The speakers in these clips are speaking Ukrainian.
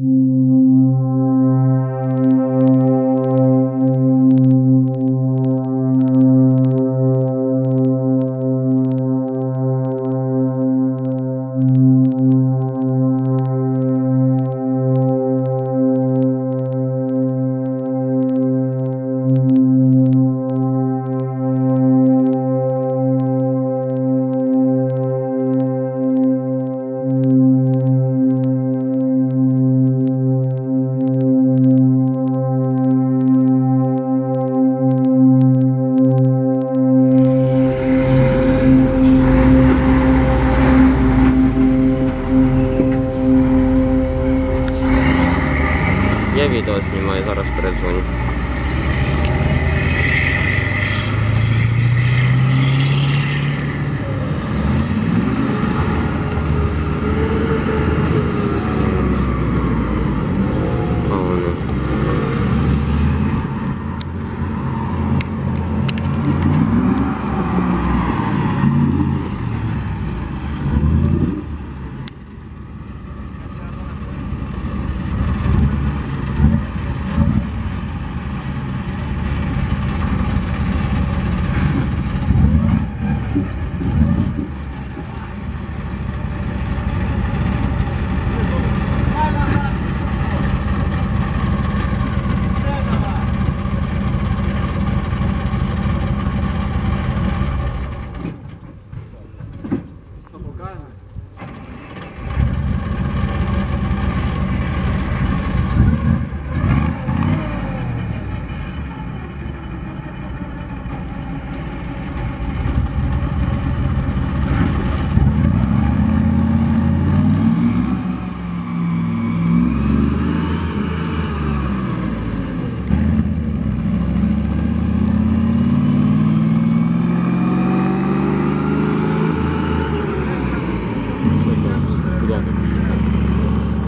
Я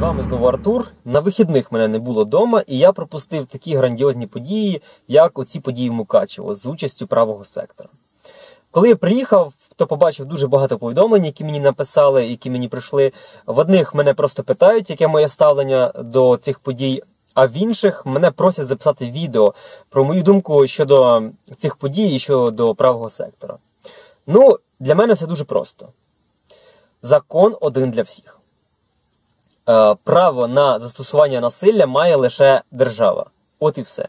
З вами знову Артур. На вихідних мене не було вдома, і я пропустив такі грандіозні події, як оці події в Мукачево з участю правого сектора. Коли я приїхав, то побачив дуже багато повідомлень, які мені написали, які мені прийшли. В одних мене просто питають, яке моє ставлення до цих подій, а в інших мене просять записати відео про мою думку щодо цих подій і щодо правого сектора. Ну, для мене все дуже просто. Закон один для всіх. Е, право на застосування насилля має лише держава. От і все.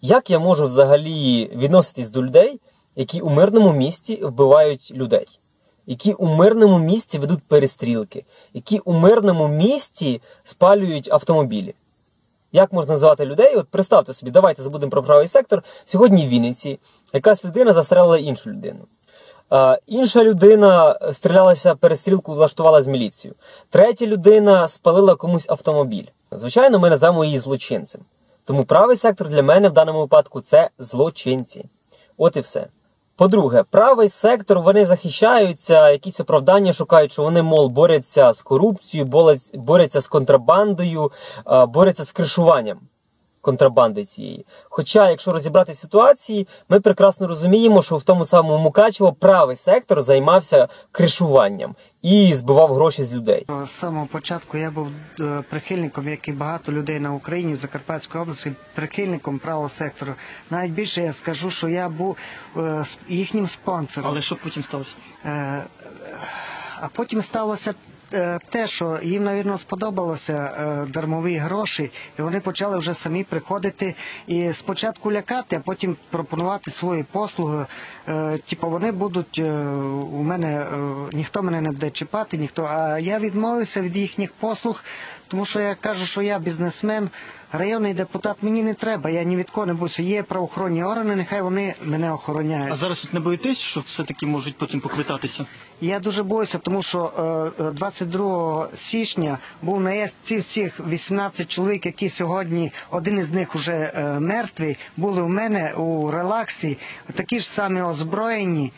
Як я можу взагалі відноситись до людей, які у мирному місті вбивають людей, які у мирному місті ведуть перестрілки, які у мирному місті спалюють автомобілі? Як можна називати людей? От представте собі, давайте забудемо про правий сектор. Сьогодні в Вінниці якась людина застрелила іншу людину. А, інша людина стрілялася перестрілку, влаштувала з міліцією. Третя людина спалила комусь автомобіль. Звичайно, ми називаємо її злочинцем. Тому правий сектор для мене в даному випадку це злочинці. От і все. По-друге, правий сектор вони захищаються, якісь оправдання шукають, що вони, мол, борються з корупцією, борються з контрабандою, борються з кришуванням контрабанди цієї. Хоча, якщо розібрати в ситуації, ми прекрасно розуміємо, що в тому самому Мукачево правий сектор займався кришуванням і збивав гроші з людей. З самого початку я був е, прихильником, як і багато людей на Україні в Закарпатській області, прихильником правого сектору. Навіть більше я скажу, що я був е, їхнім спонсором. Але що потім сталося? Е, А потім сталося те, що їм, навірно, сподобалося е, дармові гроші, і вони почали вже самі приходити і спочатку лякати, а потім пропонувати свої послуги. Е, Типу вони будуть е, у мене е, ніхто мене не буде чіпати, ніхто. А я відмовився від їхніх послуг, тому що я кажу, що я бізнесмен, районний депутат. Мені не треба. Я ні від кого не боюся. Є правоохоронні органи, нехай вони мене охороняють. А зараз от не боїтесь, що все-таки можуть потім поквитатися? Я дуже боюся, тому що е, е, 22 січня був наїзд ці всіх 18 чоловік, які сьогодні один із них вже е, мертвий, були у мене у релаксі, такі ж самі озброєні.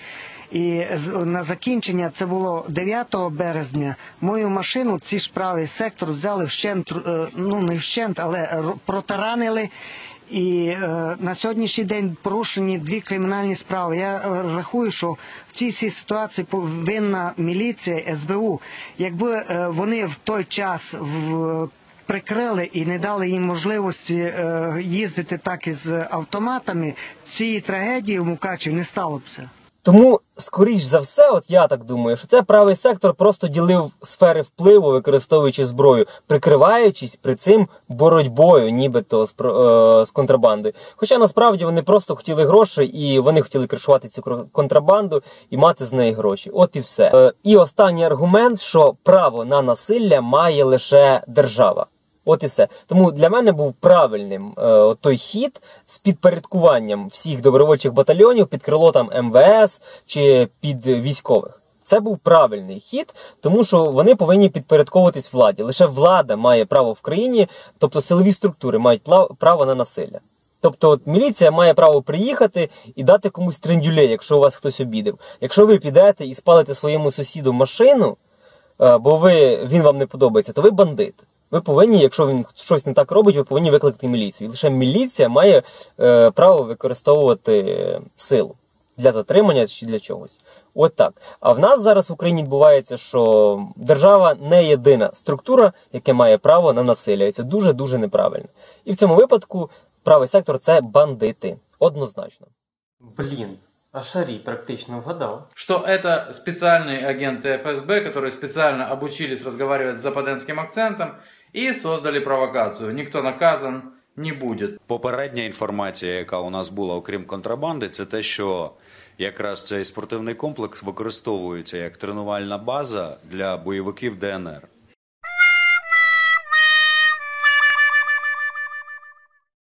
І на закінчення це було 9 березня. Мою машину ці ж правий сектор взяли вщент, е, ну не вщент, але протаранили. І е, на сьогоднішній день порушені дві кримінальні справи. Я е, рахую, що в цій ситуації повинна міліція СБУ. Якби е, вони в той час в прикрили і не дали їм можливості е, їздити так із автоматами, цієї трагедії в Мукачеві не сталося. Тому, скоріш за все, от я так думаю, що це правий сектор просто ділив сфери впливу, використовуючи зброю, прикриваючись при цим боротьбою, нібито з, е, з контрабандою. Хоча насправді вони просто хотіли гроші, і вони хотіли кришувати цю контрабанду і мати з неї гроші. От і все. Е, і останній аргумент, що право на насилля має лише держава. От і все. Тому для мене був правильним е, той хід з підпорядкуванням всіх добровольчих батальйонів під крило там МВС чи під військових. Це був правильний хід, тому що вони повинні підпорядковуватись владі. Лише влада має право в країні, тобто силові структури мають право на насилля. Тобто от, міліція має право приїхати і дати комусь трендюлей, якщо у вас хтось обідав. Якщо ви підете і спалите своєму сусіду машину, е, бо ви, він вам не подобається, то ви бандит Ви повинні, якщо він щось не так робить, ви повинні викликати міліцію. І лише міліція має е, право використовувати е, силу для затримання чи для чогось. От так. А в нас зараз в Україні відбувається, що держава не єдина структура, яка має право на насилля. І це дуже дуже неправильно. І в цьому випадку правий сектор це бандити. Однозначно. Блін, а шарі практично вгадав. что это специальные агенты ФСБ, которые специально обучились разговаривать с западенским акцентом и создали провокацию. Никто наказан не буде. Попередня інформація, яка у нас була, окрім контрабанди, це те, що якраз цей спортивний комплекс використовується як тренувальна база для бойовиків ДНР.